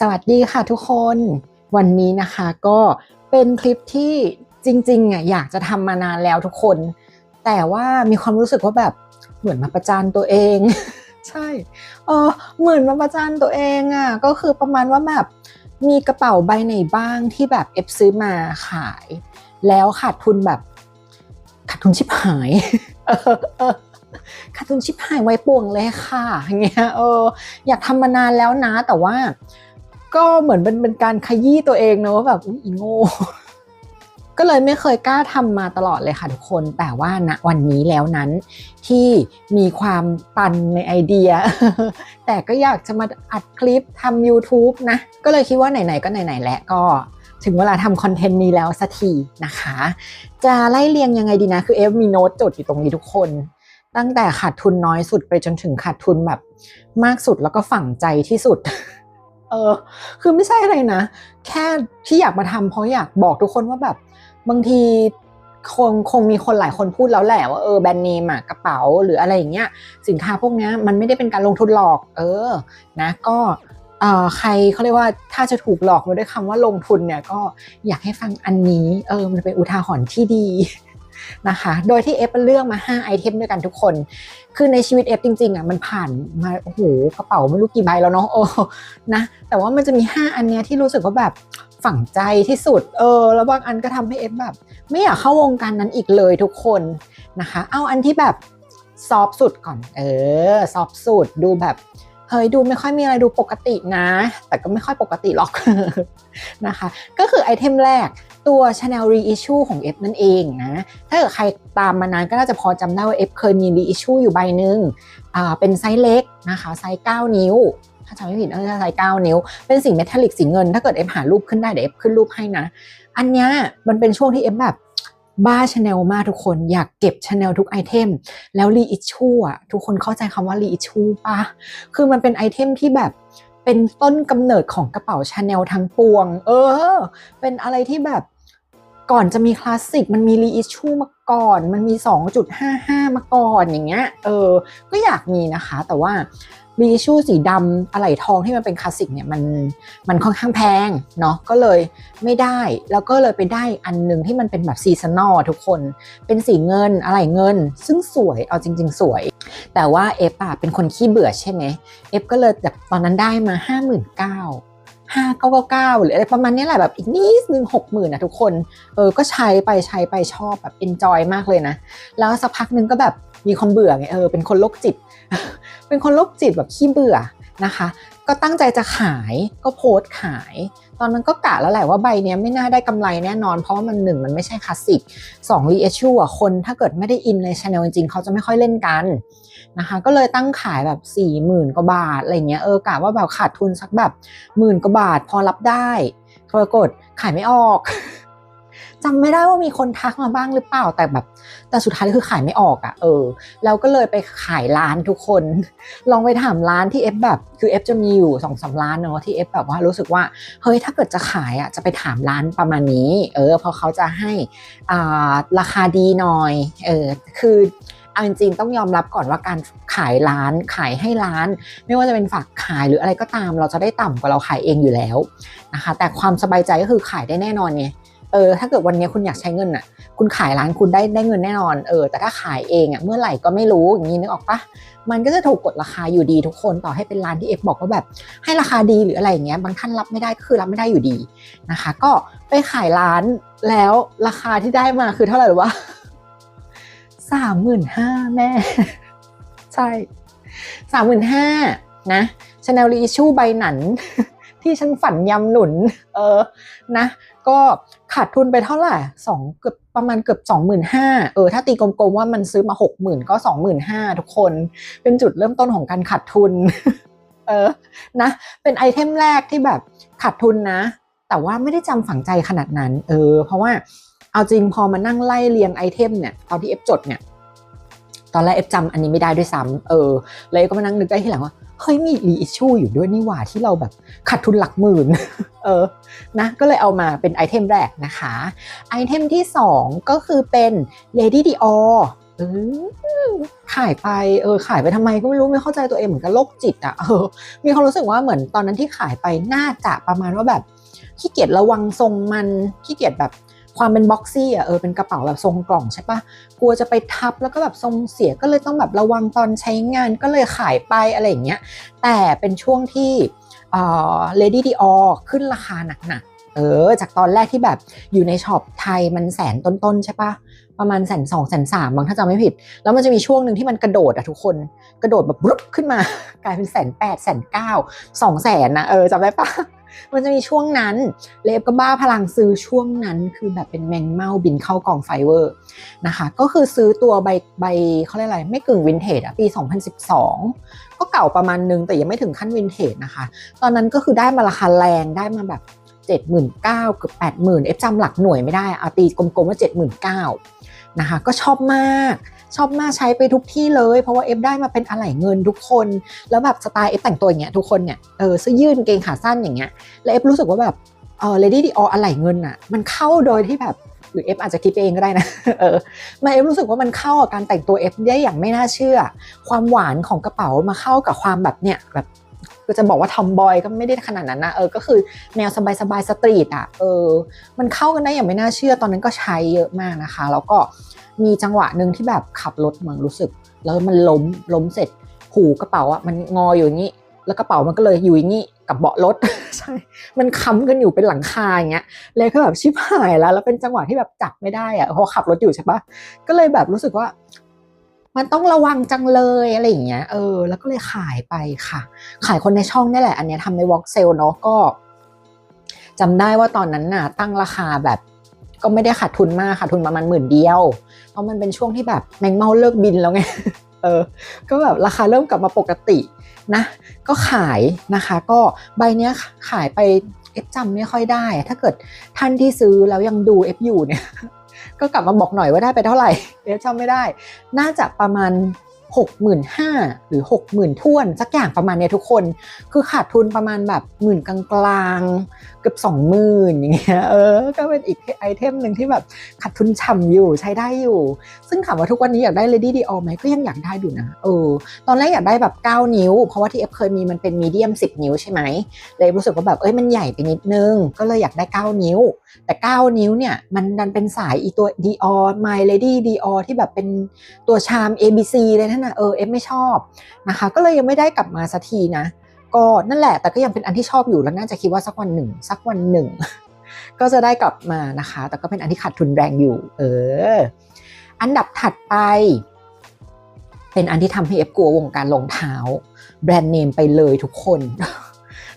สวัสดีค่ะทุกคน วันนี้นะคะก็เป็นคลิปที่จริงๆอะอยากจะทำมานานแล้วทุกคน แต่ว่ามีความรู้สึกว่าแบบเหมือนมาประจานตัวเอง ใช่เออเหมือนมาประจานตัวเองอะก็คือประมาณว่าแบบมีกระเป๋าใบไหนบ้างที่แบบเอฟซื้อมาขาย แล้วขาดทุนแบบขาดทุนชิบหายขาดทุนชิบหายไว้ป่วงเลยค่ะอย่างเงี้ยเอออยากทำมานานแล้วนะแต่ว่า ก็เหมือนเป็นเป็นการขยี้ตัวเองนะว่าแบบอุ๊ยอีโง่ก็เลยไม่เคยกล้าทำมาตลอดเลยค่ะทุกคน แต่ว่าณวันนี้แล้วนั้นที่มีความตันในไอเดีย แต่ก็อยากจะมาอัดคลิปทำ YouTube นะ ก็เลยคิดว่าไหนๆก็ไหนๆแล้วก็ถึงเวลาทำคอนเทนต์นี้แล้วสักทีนะคะ จะไล่เรียงยังไงดีนะ คือเอฟมีโน้ตจดอยู่ตรงนี้ทุกคน ตั้งแต่ขาดทุนน้อยสุดไปจนถึงขาดทุนแบบมากสุดแล้วก็ฝังใจที่สุด เออ คือไม่ใช่อะไรนะ แค่ที่อยากมาทำเพราะอยากบอกทุกคนว่าแบบ บางทีคงคงมีคนหลายคนพูดแล้วแหละว่าเออแบรนด์เนมอะกระเป๋าหรืออะไรอย่างเงี้ยสินค้าพวกนี้มันไม่ได้เป็นการลงทุนหลอก เออ นะก็เอ่อใครเขาเรียกว่าถ้าจะถูกหลอกมาด้วยคำว่าลงทุนเนี่ยก็อยากให้ฟังอันนี้ เออมันเป็นอุทาหรณ์ที่ดี นะคะ โดยที่เอฟเลือกมา 5 ไอเทมด้วยกันทุกคน คือในชีวิตเอฟจริงๆอะมันผ่านมาโอ้โหกระเป๋าไม่รู้กี่ใบแล้วเนาะโอ้นะ แต่ว่ามันจะมี 5 อันเนี้ยที่รู้สึกว่าแบบฝังใจที่สุด เออ แล้วบางอันก็ทำให้เอฟแบบ ไม่อยากเข้าวงการนั้นอีกเลยทุกคนนะคะ เอาอันที่แบบซอฟสุดก่อน เออ ซอฟสุดดูแบบ เฮ้ยดูไม่ค่อยมีอะไรดูปกตินะ แต่ก็ไม่ค่อยปกติหรอกนะคะ ก็คือไอเทมแรกตัว Chanel Reissue ของ F นั่นเองนะ ถ้าเกิดใครตามมานานก็น่าจะพอจำได้ว่า F เคยมี Reissue อยู่ใบหนึ่งอ่าเป็นไซส์เล็กนะคะไซส์9 นิ้วถ้าจำไม่ผิดเออไซส์9นิ้ว เป็นสีเมทัลลิกสีเงิน ถ้าเกิด F หารูปขึ้นได้เดี๋ยว F ขึ้นรูปให้นะ อันเนี้ยมันเป็นช่วงที่ F แบบ บ้าชาแนลมากทุกคนอยากเก็บชาแนลทุกไอเทม แล้วรีอิชชูอะทุกคนเข้าใจคำว่ารีอิชชูปะคือมันเป็นไอเทมที่แบบเป็นต้นกำเนิดของกระเป๋าชาแนลทั้งปวง เออ เป็นอะไรที่แบบก่อนจะมีคลาสสิกมันมีรีอิชชูมาก่อน มันมี 2.55 มาก่อนอย่างเงี้ย เออ ก็อยากมีนะคะ แต่ว่า รีชูสีดำอะไหล่ทองที่มันเป็นคลาสสิกเนี่ยมันมันค่อนข้างแพงเนาะก็เลยไม่ได้แล้วก็เลยไปได้อันหนึ่งที่มันเป็นแบบซีซันอลทุกคน เป็นสีเงินอะไหล่เงิน ซึ่งสวยเอาจริง ๆ สวย แต่ว่าเอฟอะเป็นคนขี้เบื่อใช่ไหมเอฟก็เลยแบบตอนนั้นได้มา 5 9 0 0 0ห้าเก้าเก้าหรืออะไรประมาณนี้แหละแบบอีกนิดนึงหกหมื่นนะทุกคน เออก็ใช้ไปใช้ไปชอบแบบเอนจอยมากเลยนะ แล้วสักพักนึงก็แบบ มีความเบื่อไงเออเป็นคนโรคจิต เป็นคนโรคจิตแบบขี้เบื่อนะคะ ก็ตั้งใจจะขายก็โพสต์ขาย ตอนนั้นก็กะแล้วแหละว่าใบเนี้ยไม่น่าได้กำไรแน่นอน เพราะว่ามันหนึ่งมันไม่ใช่คลาสสิกสองรีเอชูอะคนถ้าเกิดไม่ได้อินในช anel จริงๆเขาจะไม่ค่อยเล่นกันนะคะ ก็เลยตั้งขายแบบ4ี่หมื่นกว่าบาทอะไรเงี้ยเออกะว่าแบบขาดทุนสักแบบหมื่นกว่าบาทพอรับได้ปรากฏขายไม่ออก จำไม่ได้ว่ามีคนทักมาบ้างหรือเปล่าแต่แบบ แต่สุดท้ายคือขายไม่ออกอะ่ะเออแล้วก็เลยไปขายร้านทุกคน ลองไปถามร้านที่เอฟแบบคือเอฟจะมีอยู่สองสาร้านเนาะที่เอฟแบบว่ารู้สึกว่าเฮ้ยถ้าเกิดจะขายอะ่ะจะไปถามร้านประมาณนี้ เออเพราะเขาจะให้อ่าราคาดีหน่อยเออคือเอาจริงๆต้องยอมรับก่อนว่าการขายร้านขายให้ร้าน ไม่ว่าจะเป็นฝากขายหรืออะไรก็ตาม เราจะได้ต่ำกว่าเราขายเองอยู่แล้วนะคะ แต่ความสบายใจก็คือขายได้แน่นอนไง เออถ้าเกิดวันนี้คุณอยากใช้เงินอะ คุณขายร้านคุณได้ได้เงินแน่นอนเออแต่ถ้าขายเองอะเมื่อไหร่ก็ไม่รู้อย่างนี้นึกออกปะมันก็จะถูกกดราคาอยู่ดีทุกคนต่อให้เป็นร้านที่เอฟบอกว่าแบบ ให้ราคาดีหรืออะไรอย่างเงี้ยบางท่านรับไม่ได้ก็คือรับไม่ได้อยู่ดีนะคะ ก็ไปขายร้านแล้วราคาที่ได้มาคือเท่าไหร่หรือว่าสามหมื่นห้าแม่ ใช่สามหมื่นห้านะชาแนลรีชูใบหนันที่ฉันฝันยำหนุน เออนะ ก็ขาดทุนไปเท่าไหร่สองเกือบประมาณเกือบสองหมื่นห้าเออถ้าตีกลมๆว่ามันซื้อมาหกหมื่นก็สองหมื่นห้าทุกคน เป็นจุดเริ่มต้นของการขาดทุน เออนะเป็นไอเทมแรกที่แบบขาดทุนนะ แต่ว่าไม่ได้จำฝังใจขนาดนั้น เออ เพราะว่าเอาจริงพอมานั่งไล่เรียงไอเทมเนี่ยตอนที่เอฟจดเนี่ยตอนแรกเอฟจำอันนี้ไม่ได้ด้วยซ้ำเออเลยก็มานั่งนึกได้ทีหลังว่า เฮ้ยมีรีอิชชูอยู่ด้วยนี่หว่าที่เราแบบขาดทุนหลักหมื่น เออ นะ ก็เลยเอามาเป็นไอเทมแรกนะคะ ไอเทมที่ 2 ก็คือเป็น Lady Dior เออขายไป เออ ขายไปทำไมก็ไม่รู้ไม่เข้าใจตัวเองเหมือนกับโรคจิตอะ เออ มีความรู้สึกว่าเหมือนตอนนั้นที่ขายไปน่าจะประมาณว่าแบบขี้เกียจระวังทรงมันขี้เกียจแบบ ความเป็นบ็อกซี่อะเออเป็นกระเป๋าแบบทรงกล่องใช่ปะกลัวจะไปทับแล้วก็แบบทรงเสียก็เลยต้องแบบระวังตอนใช้งานก็เลยขายไปอะไรอย่างเงี้ยแต่เป็นช่วงที่เอ่อ Lady Dior ขึ้นราคาหนักๆเออจากตอนแรกที่แบบอยู่ในช็อปไทยมันแสนต้นๆใช่ปะประมาณแสนสองแสนสามบางถ้าจำไม่ผิด แล้วมันจะมีช่วงหนึ่งที่มันกระโดดอะทุกคนกระโดดแบบรุบขึ้นมา กลายเป็นแสนแปดแสนเก้าสองแสนนะเออจำได้ปะ มันจะมีช่วงนั้น เลฟก็บ้าพลังซื้อช่วงนั้น คือแบบเป็นแมงเม่าบินเข้ากล่องไฟเวอร์นะคะ ก็คือซื้อตัวใบใบเขาเรียกอะไร ไม่กึ่งวินเทจอะปี 2012 ก็เก่าประมาณนึง แต่ยังไม่ถึงขั้นวินเทจนะคะ ตอนนั้นก็คือได้มาราคาแรงได้มาแบบ 79,000เกือบ80,000 เอฟจำหลักหน่วยไม่ได้เอาตีกลมๆว่า 79,000นะคะก็ชอบมาก ชอบมากใช้ไปทุกที่เลย เพราะว่าเอฟได้มาเป็นอะไหล่เงินทุกคน แล้วแบบสไตล์เอฟแต่งตัวอย่างเงี้ยทุกคนเนี่ยเออเสื้อยืดเกงขาสั้นอย่างเงี้ยแล้วเอฟรู้สึกว่าแบบเออเลดี้ดีออะไหล่เงินอะมันเข้าโดยที่แบบหรือเอฟอาจจะคิดเองก็ได้นะ เออ มาเอฟรู้สึกว่ามันเข้ากับการแต่งตัวเอฟได้อย่างไม่น่าเชื่อ ความหวานของกระเป๋ามาเข้ากับความแบบเนี่ยแบบก็จะบอกว่าทอมบอยก็ไม่ได้ขนาดนั้นนะเออก็คือแนวสบายๆสตรีทอะเออมันเข้ากันได้อย่างไม่น่าเชื่อตอนนั้นก็ใช้เยอะมากนะคะ แล้วก็ มีจังหวะหนึ่งที่แบบขับรถเมือนรู้สึก แล้วมันล้มล้มเสร็จหูกระเป๋าอะมันงออยู่อย่างนี้ แล้วกระเป๋ามันก็เลยอยู่อย่างนี้กับเบาะรถใช่มันค้ำกันอยู่เป็นหลังคาอย่างเงี้ยเลยก็แบบชิบหายแล้ว แล้วเป็นจังหวะที่แบบจับไม่ได้อะเพราขับรถอยู่ใช่ปะก็เลยแบบรู้สึกว่า มันต้องระวังจังเลยอะไรอย่างเงี้ยเออ แล้วก็เลยขายไปค่ะ ขายคนในช่องนี่แหละ อันเนี้ยทำในวอล์กเซลเนาะก็จำได้ว่าตอนนั้นน่ะ ตั้งราคาแบบ ก็ไม่ได้ขาดทุนมากขาดทุนประมาณหมื่นเดียว เพราะมันเป็นช่วงที่แบบแมงเมาเลิกบินแล้วไงเออก็แบบราคาเริ่มกลับมาปกตินะ ก็ขายนะคะก็ใบเนี้ยขายไปเอฟจำไม่ค่อยได้ ถ้าเกิดท่านที่ซื้อแล้วยังดูเอฟอยู่เนี่ยก็กลับมาบอกหน่อยว่าได้ไปเท่าไหร่เอฟจำไม่ได้ น่าจะประมาณ 65,000หรือ 60,000ท้วนสักอย่างประมาณเนี้ยทุกคน คือขาดทุนประมาณแบบหมื่นกลางๆ เกือบ20,000อย่างเงี้ยเออ ก็เป็นอีกไอเทมหนึ่งที่แบบขาดทุนฉ่ำอยู่ใช้ได้อยู่ ซึ่งถามว่าทุกวันนี้อยากได้ Lady Dior ไหมก็ยังอยากได้อยู่นะเออตอนแรกอยากได้แบบ 9 นิ้ว เพราะว่าที่เอฟเคยมีมันเป็นมีเดียม 10 นิ้วใช่ไหมเลยรู้สึกว่าแบบเอ้ยมันใหญ่ไปนิดนึง ก็เลยอยากได้ 9 นิ้ว แต่ 9 นิ้วเนี่ยมันดันเป็นสายอีตัว Dior My Lady Dior ที่แบบเป็นตัวชาม ABC เลยนั่นนะเออเอฟไม่ชอบนะคะ ก็เลยยังไม่ได้กลับมาสักทีนะ ก็นั่นแหละแต่ก็ยังเป็นอันที่ชอบอยู่แล้วน่าจะคิดว่าสักวันหนึ่ง สักวันหนึ่ง ก็จะได้กลับมานะคะ แต่ก็เป็นอันที่ขาดทุนแรงอยู่ เออ อันดับถัดไป เป็นอันที่ทำให้เอฟกลัววงการรองเท้า แบรนด์เนมไปเลยทุกคน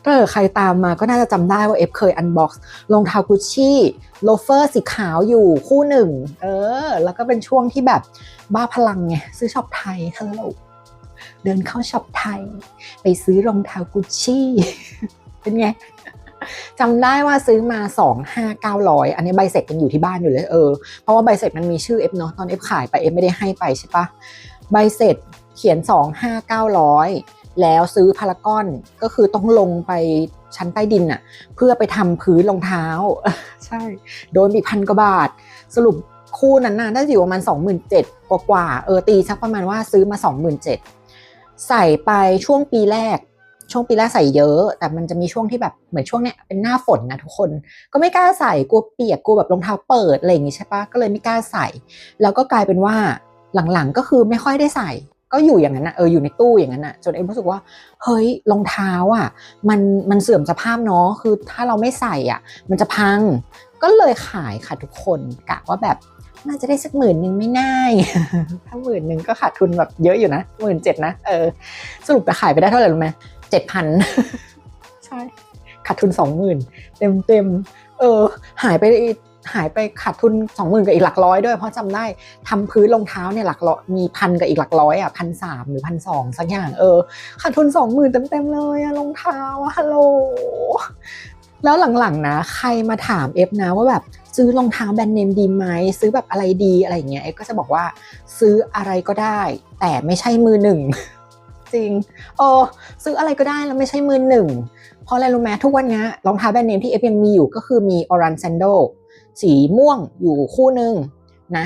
ถ้าเกิดใครตามมาก็น่าจะจำได้ว่าเอฟเคยอันบ็อกซ์รองเท้ากุชชี่โลเฟอร์สีขาวอยู่คู่หนึ่ง เออ แล้วก็เป็นช่วงที่แบบบ้าพลังไงซื้อช็อปไทยฮัลโหลเดินเข้าช็อปไทย ไปซื้อรองเท้ากุชชี่เป็นไงจำได้ว่าซื้อมา 2 5 900 อันนี้ใบเสร็จยังอยู่ที่บ้านอยู่เลยเออ เพราะว่าใบเสร็จมันมีชื่อเอฟเนาะตอนเอฟขายไปเอฟไม่ได้ให้ไปใช่ปะใบเสร็จเขียน 2 5 900 แล้วซื้อพารากอนก็คือต้องลงไปชั้นใต้ดินอะเพื่อไปทำพื้นรองเท้า ใช่ โดนปีพันกว่าบาท สรุปคู่นั้นน่ะได้อยู่ประมาณ 27,000กว่ากว่าเออตีสักประมาณว่าซื้อมา 27,000ใส่ไปช่วงปีแรก ช่วงปีแรกใส่เยอะ แต่มันจะมีช่วงที่แบบเหมือนช่วงเนี้ยเป็นหน้าฝนนะทุกคน ก็ไม่กล้าใส่กลัวเปียกกลัวแบบรองเท้าเปิดอะไรอย่างงี้ใช่ปะก็เลยไม่กล้าใส่ แล้วก็กลายเป็นว่าหลังๆก็คือไม่ค่อยได้ใส่ ก็อยู่อย่างนั้นนะเอออยู่ในตู้อย่างนั้นนะจนเอ็มรู้สึกว่าเฮ้ยรองเท้าอะ มันมันเสื่อมสภาพเนาะคือถ้าเราไม่ใส่อะ มันจะพังก็เลยขายค่ะทุกคนกะว่าแบบน่าจะได้สักหมื่นหนึ่งไม่น่ายถ้าหมื่นหนึ่งก็ขาดทุนแบบเยอะอยู่นะหมื่นเจ็ดนะเออสรุปไปขายไปได้เท่าไหร่รู้ไหมเจ็ดพันใช่ขาดทุนสองหมื่นเต็มเต็มเออ หายไป หายไปขาดทุนสองหมื่นกับอีกหลักร้อยด้วย เพราะจำได้ทำพื้นรองเท้าเนี่ยหลักร้อยมีพันกับอีกหลักร้อยอะพันสามหรือพันสองสักอย่างเออขาดทุนสองหมื่นเต็มเต็มๆเลยอะรองเท้าฮัลโหลแล้วหลังๆนะ ใครมาถามเอฟนะว่าแบบซื้อรองเท้าแบรนด์เนมดีไหมซื้อแบบอะไรดีอะไรอย่างเงี้ยเอฟก็จะบอกว่าซื้ออะไรก็ได้ แต่ไม่ใช่มือหนึ่งจริงเออซื้ออะไรก็ได้แล้วไม่ใช่มือหนึ่งเพราะอะไรรู้ไหมทุกวันนี้รองเท้าแบรนด์เนมที่เอฟยังมีอยู่ก็คือมี Oran Sandal สีม่วงอยู่คู่หนึ่งนะ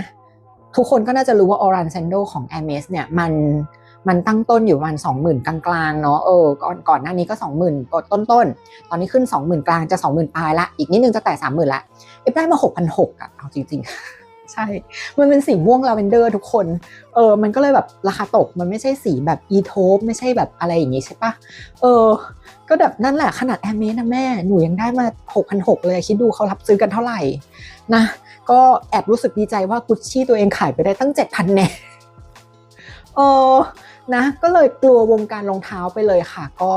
ทุกคนก็น่าจะรู้ว่าออรันเซนโดของ m อ s เนี่ยมันมันตั้งต้นอยู่ประมาณ20,000 กลางๆเนาะเออก่อนก่อนหน้านี้ก็ 20,000กดต้นๆตอนนี้ขึ้น 20,000 กลางจะ 20,000 ปลายละ อีกนิดนึงจะแตะ30,000ละเอฟได้มา 6,600อะเอาจริงๆ ใช่ มันเป็นสีม่วงลาเวนเดอร์ทุกคน เออ มันก็เลยแบบราคาตก มันไม่ใช่สีแบบอีโทปไม่ใช่แบบอะไรอย่างงี้ใช่ปะเออ ก็แบบนั่นแหละขนาดแอมเมสนะแม่ หนูยังได้มา6,600เลยคิดดูเขารับซื้อกันเท่าไหร่ นะ ก็แอบรู้สึกดีใจว่ากุชชี่ตัวเองขายไปได้ตั้ง 7,000แน่เออนะ ก็เลยกลัววงการรองเท้าไปเลยค่ะ ก็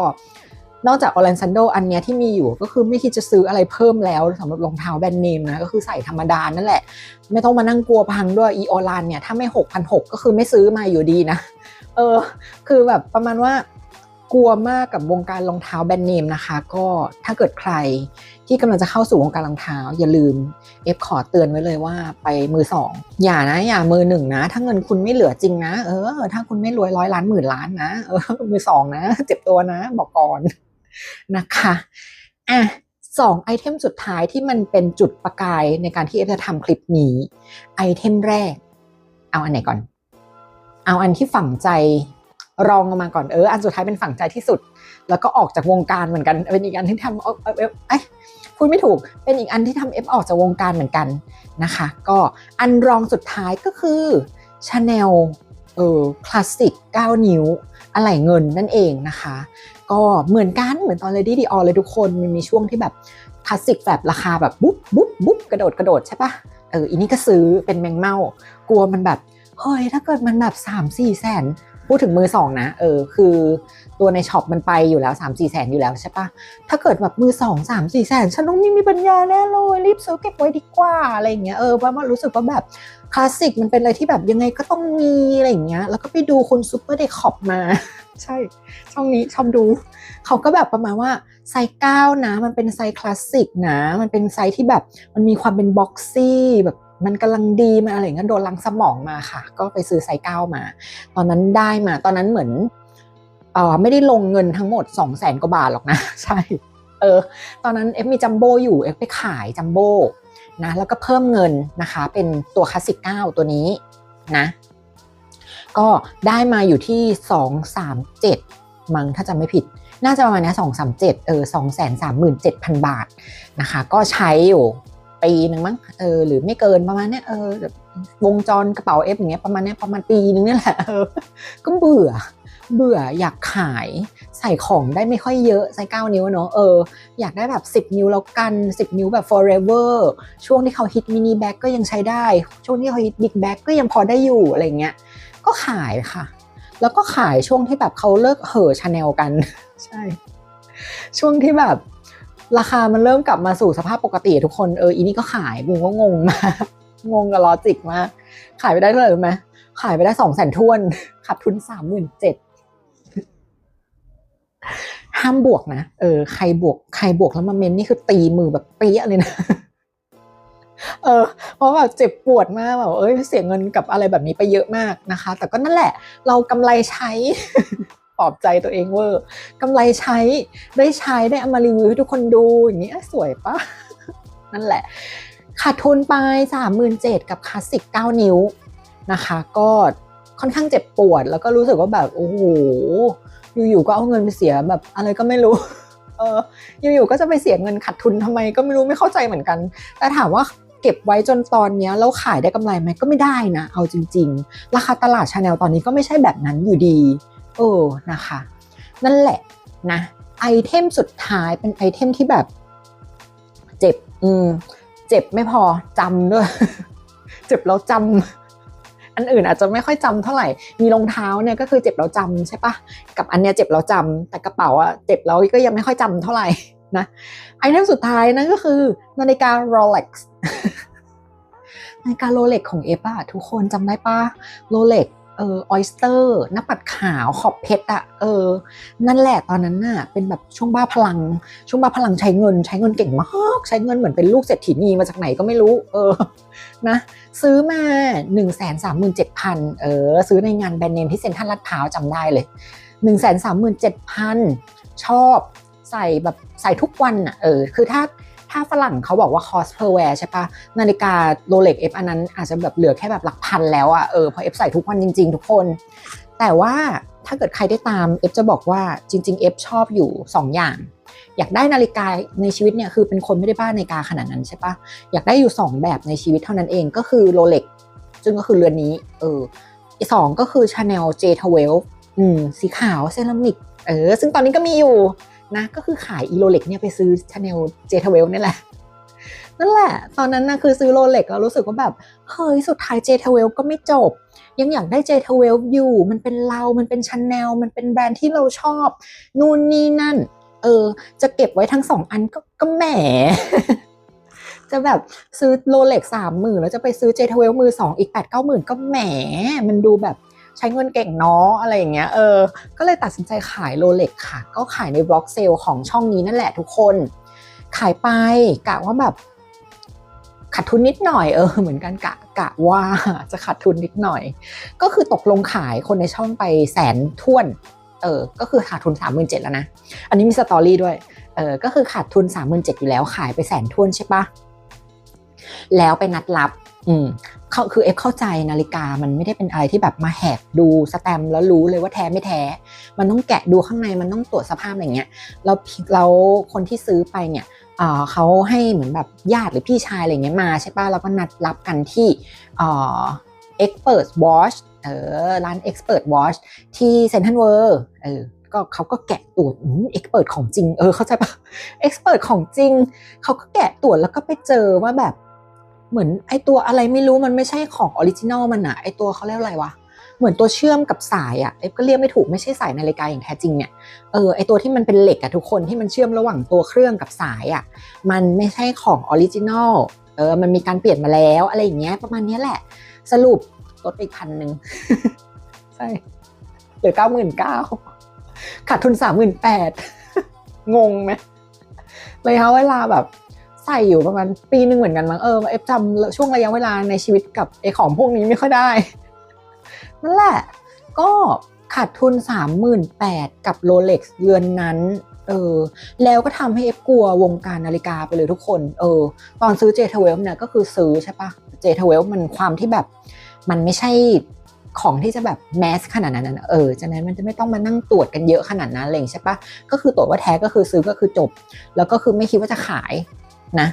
นอกจากออ a นซันโดอันเนี้ยที่มีอยู่ก็คือไม่คิดจะซื้ออะไรเพิ่มแล้วสำหรับรองเท้าแบรนด์เนมนะก็คือใส่ธรรมดานั่นแหละ ไม่ต้องมานั่งกลัวพังด้วยอีออลานเนี่ยถ้าไม่หกพันหกก็คือไม่ซื้อมาอยู่ดีนะ เออ คือแบบประมาณว่ากลัวมากกับวงการรองเท้าแบรนด์เนมนะคะ ก็ถ้าเกิดใครที่กำลังจะเข้าสู่วงการรองเท้า อย่าลืมเอฟขอเตือนไว้เลยว่าไปมือสองอย่านะอย่ามือหนึ่งนะ ถ้าเงินคุณไม่เหลือจริงนะ เออ ถ้าคุณไม่รวยร้อยล้านหมื่นล้านนะเออมือสองนะ เจ็บตัวนะ บอกก่อน นะคะอะสองไอเทมสุดท้ายที่มันเป็นจุดประกายในการที่เอฟจะทำคลิปนี้ ไอเทมแรก เอาอันไหนก่อน เอาอันที่ฝังใจรองออกมาก่อนเอออันสุดท้ายเป็นฝังใจที่สุด แล้วก็ออกจากวงการเหมือนกัน เป็นอีกอันที่ทำเอฟเอฟเอ้พูดไม่ถูกเป็นอีกอันที่ทำเอฟออกจากวงการเหมือนกันนะคะ ก็อันรองสุดท้ายก็คือชาแนลเออคลาสสิก9นิ้ว อะไหล่เงินนั่นเองนะคะ ก็เหมือนกันเหมือนตอน Lady Dior เลยทุกคนมันมีช่วงที่แบบคลาสสิกแบบราคาแบบบุ๊บบุ๊บบุ๊บกระโดดกระโดดใช่ปะเอออีนี่ก็ซื้อเป็นแมงเม่ากลัวมันแบบเฮ้ยถ้าเกิดมันแบบ3 4แสน พูดถึงมือสองนะเออคือตัวในช็อปมันไปอยู่แล้ว3 4แสนอยู่แล้วใช่ปะถ้าเกิดแบบมือสองสามสี่แสนฉันต้องไม่มีปัญญาแน่เลยรีบซื้อเก็บไว้ดีกว่าอะไรอย่างเงี้ยเออเพราะว่ารู้สึกว่าแบบคลาสสิกมันเป็นอะไรที่แบบยังไงก็ต้องมีอะไรอย่างเงี้ยแล้วก็ไปดูคุณซูเปอร์เดคอปมา ใช่ช่องนี้ชอบดู เขาก็แบบประมาณว่าไซส์เก้านะ มันเป็นไซส์คลาสสิกนะ มันเป็นไซส์ที่แบบมันมีความเป็นบ็อกซี่แบบ มันกำลังดีมันอะไรเงี้ยโดนลังสมองมาค่ะ ก็ไปซื้อไซเก้ามา ตอนนั้นได้มา ตอนนั้นเหมือนเออไม่ได้ลงเงินทั้งหมด2องแสนกว่าบาทหรอกนะ ใช่ เออ ตอนนั้นเอฟมีจัมโบ้อยู่เอฟไปขายจัมโบ้นะแล้วก็เพิ่มเงินนะคะ เป็นตัวคลาสสิกเก้าตัวนี้นะ ก็ได้มาอยู่ที่237มั้งถ้าจำไม่ผิดน่าจะประมาณนี้สองสามเจ็ดเออสองแสนสามหมื่นเจ็ดพันบาทนะคะ ก็ใช้อยู่ ปีหนึ่งมั้งเออหรือไม่เกินประมาณนี้เออวงจรกระเป๋าเอฟอย่างเงี้ยประมาณนี้ประมาณปีนึงนี่แหละเออก็เบื่อ เบื่ออยากขายใส่ของได้ไม่ค่อยเยอะใส่เก้านิ้วเนาะเอออยากได้แบบ 10 นิ้วแล้วกัน 10 นิ้วแบบ forever ช่วงที่เขาฮิตมินิแบ็กก็ยังใช้ได้ ช่วงที่เขาฮิตบิ๊กแบ็กก็ยังพอได้อยู่อะไรเงี้ยก็ขายค่ะ แล้วก็ขายช่วงที่แบบเขาเลิกเห่อชาแนลกัน ใช่ ช่วงที่แบบ ราคามันเริ่มกลับมาสู่สภาพปกติทุกคนเอออีนี่ก็ขายบูก็งงมากงงกับลอจิกมาก ขายไปได้เลยไหร่ไหมขายไปได้สองแสนทวนขาดทุนสามหมื่นเจ็ดห้ามบวกนะเออใครบวกใครบวกแล้วมาเมนนี่คือตีมือแบบเปี้ยเลยนะเออเพราะแบบเจ็บปวดมากแบบเอ้ยเสียเงินกับอะไรแบบนี้ไปเยอะมากนะคะ แต่ก็นั่นแหละ เรากำไรใช้ ปลอบใจตัวเองเวอร์กำไรใช้ได้ใช้ได้เอามารีวิวให้ทุกคนดูอย่างนี้สวยปะนั่นแหละ ขาดทุนไปสามหมื่นเจ็ดกับคลาสสิกเก้านิ้วนะคะ ก็ค่อนข้างเจ็บปวด แล้วก็รู้สึกว่าแบบโอ้โหอยู่ๆก็เอาเงินไปเสียแบบอะไรก็ไม่รู้เอออยู่ๆก็จะไปเสียเงินขาดทุนทำไมก็ไม่รู้ไม่เข้าใจเหมือนกัน แต่ถามว่าเก็บไว้จนตอนนี้แล้วขายได้กำไรไหมก็ไม่ได้นะ เอาจริง ๆ ราคาตลาดชาแนลตอนนี้ก็ไม่ใช่แบบนั้นอยู่ดี เออนะคะ นั่นแหละนะไอเทมสุดท้ายเป็นไอเทมที่แบบ เจ็บ อืม เจ็บไม่พอจำด้วย เจ็บแล้วจำอันอื่นอาจจะไม่ค่อยจำเท่าไหร่ มีรองเท้าเนี่ยก็คือเจ็บแล้วจำใช่ปะกับอันเนี้ยเจ็บแล้วจำแต่กระเป๋าอะเจ็บแล้วก็ยังไม่ค่อยจำเท่าไหร่นะไอเทมสุดท้ายนั่นก็คือนาฬิกา Rolex นาฬิกาโรเล็กของเอฟอะทุกคนจำได้ปะโรเล็ก เออออยสเตอร์หน้าปัดขาวขอบเพชรอะเออ นั่นแหละตอนนั้นน่ะ เป็นแบบช่วงบ้าพลัง ช่วงบ้าพลังใช้เงิน ใช้เงินเก่งมากใช้เงินเหมือนเป็นลูกเศรษฐีนีมาจากไหนก็ไม่รู้ เออนะซื้อมา1นึ่งแสนสามหมื่นเจ็ดพันเออ ซื้อในงานแบรนด์เนมที่เซ็นทรัลลาดพร้าวจำได้เลย1นึ่งแสนสามหมื่นเจ็ดพันชอบใส่แบบใส่ทุกวันอะเออคือถ้า ถ้าฝรั่งเขาบอกว่า cost per wear ใช่ปะนาฬิกาโรเล็กเอฟอันนั้นอาจจะแบบเหลือแค่แบบหลักพันแล้วอะเออพราะเอฟใส่ทุกวันจริง ๆ ทุกคน แต่ว่าถ้าเกิดใครได้ตามเอฟจะบอกว่าจริงๆเอฟชอบอยู่ 2 อย่าง อยากได้นาฬิกาในชีวิตเนี่ยคือเป็นคนไม่ได้บ้านาฬิกาขนาดนั้นใช่ปะอยากได้อยู่ 2 แบบในชีวิตเท่านั้นเองก็คือโรเล็กซึ่งก็คือเรือนนี้เออสองก็คือ Chanel J12 อืมสีขาวเซรามิกเออ ซึ่งตอนนี้ก็มีอยู่ นะก็คือขายอีโรเล็กเนี่ยไปซื้อ Chanel J12 นี่แหละนั่นแหละ ตอนนั้นนะคือซื้อโรเล็กแล้วรู้สึกว่าแบบ เฮ้ย สุดท้าย J12 ก็ไม่จบ ยังอยากได้ J12 อยู่ มันเป็นเรา มันเป็น Chanel มันเป็นแบรนด์ที่เราชอบ นู่นนี่นั่น เออ จะเก็บไว้ทั้งสองอันก็ก็แหม จะแบบซื้อโรเล็กสามหมื่นแล้วจะไปซื้อ J12 มือสองอีกแปดเก้าหมื่นก็แหม มันดูแบบ ใช้เงินเก่งเนาะอะไรอย่างเงี้ยเออ ก็เลยตัดสินใจขายโรเล็กค่ะ ก็ขายในบล็อกเซลของช่องนี้นั่นแหละทุกคน ขายไปกะว่าแบบขาดทุนนิดหน่อยเออเหมือนกันกะกะว่าจะขาดทุนนิดหน่อย ก็คือตกลงขายคนในช่องไปแสนท่วนเออก็คือขาดทุนสามหมื่นเจ็ดแล้วนะ อันนี้มีสตอรี่ด้วยเออก็คือขาดทุนสามหมื่นเจ็ดอยู่แล้วขายไปแสนท่วนใช่ปะแล้วไปนัดรับอืม เขาคือเอฟเข้าใจนาฬิกามันไม่ได้เป็นอะไรที่แบบมาแหกดูสแตมแล้วรู้เลยว่าแท้ไม่แท้ มันต้องแกะดูข้างในมันต้องตรวจสภาพอะไรเงี้ยแล้วแล้วคนที่ซื้อไปเนี่ยเขาให้เหมือนแบบญาติหรือพี่ชายอะไรเงี้ยมาใช่ป่ะแล้วก็นัดรับกันที่เอ่อ expert watch เออร้าน expert watch ที่เซนทรัลเวิร์เออก็เขาก็แกะตรวจเอืม expert ของจริง เออเข้าใจปะ expert ของจริง เขาก็แกะตรวจแล้วก็ไปเจอว่าแบบ เหมือนไอตัวอะไรไม่รู้มันไม่ใช่ของออริจินอลมันอะไอตัวเขาเรียกอะไรวะเหมือนตัวเชื่อมกับสายอะเอฟก็เรียกไม่ถูกไม่ใช่สายนาฬิกาอย่างแท้จริงเนี่ยเออไอตัวที่มันเป็นเหล็กอะทุกคนที่มันเชื่อมระหว่างตัวเครื่องกับสายอะมันไม่ใช่ของออริจินอลเออมันมีการเปลี่ยนมาแล้วอะไรอย่างเงี้ยประมาณนี้แหละ สรุปลดไปอีกพันหนึ่งใช่เหลือเก้าหมื่นเก้าขาดทุนสามหมื่นแปดงงไหมระยะเวลาแบบ ใส่อยู่ประมาณปีหนึ่งเหมือนกันมั้งเออเอฟจำช่วงระยะเวลาในชีวิตกับไอของพวกนี้ไม่ค่อยได้นั่นแหละ ก็ขาดทุนสามหมื่นแปดกับโรเล็กซ์เรือนนั้นเออแล้วก็ทำให้เอฟกลัววงการนาฬิกาไปเลยทุกคน เออ ตอนซื้อ J12 เนี่ยก็คือซื้อใช่ปะ J12 มันความที่แบบ มันไม่ใช่ของที่จะแบบแมสขนาดนั้นนะเออจากนั้นมันจะไม่ต้องมานั่งตรวจกันเยอะขนาดนั้นเลยใช่ปะก็คือตรวจว่าแท้ก็คือซื้อก็คือจบ แล้วก็คือไม่คิดว่าจะขาย นะ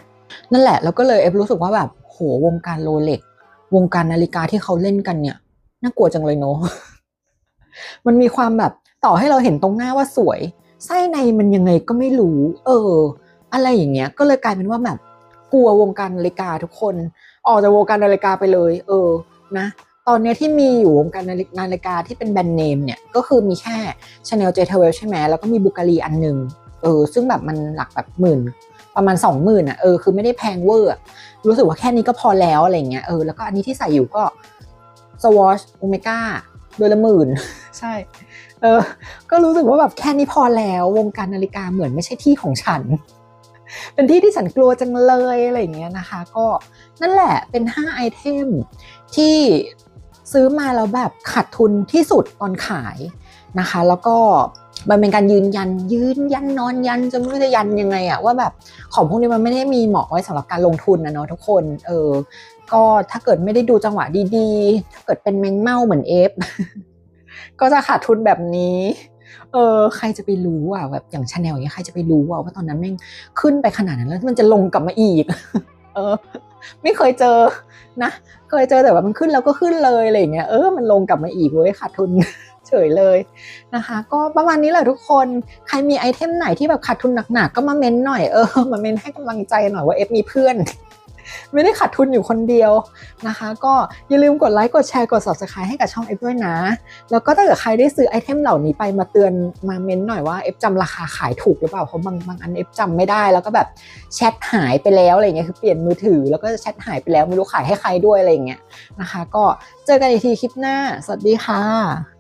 นั่นแหละแล้วก็เลยเอฟรู้สึกว่าแบบโหวงการโรเล็กวงการนาฬิกาที่เขาเล่นกันเนี่ยน่ากลัวจังเลยเนาะมันมีความแบบต่อให้เราเห็นตรงหน้าว่าสวยไส้ในมันยังไงก็ไม่รู้ เออ อะไรอย่างเงี้ย ก็เลยกลายเป็นว่าแบบกลัววงการนาฬิกาทุกคน ออกจากวงการนาฬิกาไปเลย เออนะ ตอนนี้ที่มีอยู่วงการนาฬินาฬิกาที่เป็นแบรนด์เนมเนี่ย ก็คือมีแค่ Chanel J12 ใช่ไหมแล้วก็มีบุกาลีอันหนึ่งเออ ซึ่งแบบมันหลักแบบหมื่น ประมาณสองหมื่นอะเออคือไม่ได้แพงเวอร์อะรู้สึกว่าแค่นี้ก็พอแล้วอะไรเงี้ยเออแล้วก็อันนี้ที่ใส่อยู่ก็ Swatch Omega โดยละหมื่น ใช่ เออ ก็รู้สึกว่าแบบแค่นี้พอแล้ววงการนาฬิกาเหมือนไม่ใช่ที่ของฉัน เป็นที่ที่ฉันกลัวจังเลยอะไรอย่างเงี้ยนะคะ ก็นั่นแหละเป็น 5 ไอเทมที่ซื้อมาแล้วแบบขาดทุนที่สุดตอนขายนะคะ แล้วก็ มันเป็นการยืนยันยืนยันนอนยันจะไม่รู้จะยันยังไงอะว่าแบบของพวกนี้มันไม่ได้มีเหมาะไว้สำหรับการลงทุนนะเนาะทุกคนเออก็ถ้าเกิดไม่ได้ดูจังหวะดีๆ ถ้าเกิดเป็นแมงเม่าเหมือนเอฟก็จะขาดทุนแบบนี้เออใครจะไปรู้อะแบบอย่างชาแนลอย่างเงี้ยใครจะไปรู้อะว่าตอนนั้นแม่งขึ้นไปขนาดนั้นแล้วมันจะลงกลับมาอีก เออ ไม่เคยเจอนะ เคยเจอแต่ว่ามันขึ้นแล้วก็ขึ้นเลยอะไรอย่างเงี้ยเออมันลงกลับมาอีกเว้ยขาดทุน ฉยเลยนะคะ ก็ประมาณนี้แหละทุกคนใครมีไอเทมไหนที่แบบขาดทุนหนักๆก็มาเม้นหน่อยเออมาเม้นให้กำลังใจหน่อยว่าเอฟมีเพื่อนไม่ได้ขาดทุนอยู่คนเดียวนะคะ ก็อย่าลืมกดไลค์กดแชร์กด subscribe ให้กับช่องเอฟด้วยนะ แล้วก็ถ้าเกิดใครได้ซื้อไอเทมเหล่านี้ไปมาเตือนมาเม้นหน่อยว่าเอฟจำราคาขายถูกหรือเปล่าเพราะบางบางอันเอฟจำไม่ได้แล้วก็แบบแชทหายไปแล้วอะไรเงี้ยคือเปลี่ยนมือถือแล้วก็แชทหายไปแล้วไม่รู้ขายให้ใครด้วยอะไรเงี้ยนะคะ ก็เจอกันอีกทีคลิปหน้า สวัสดีค่ะ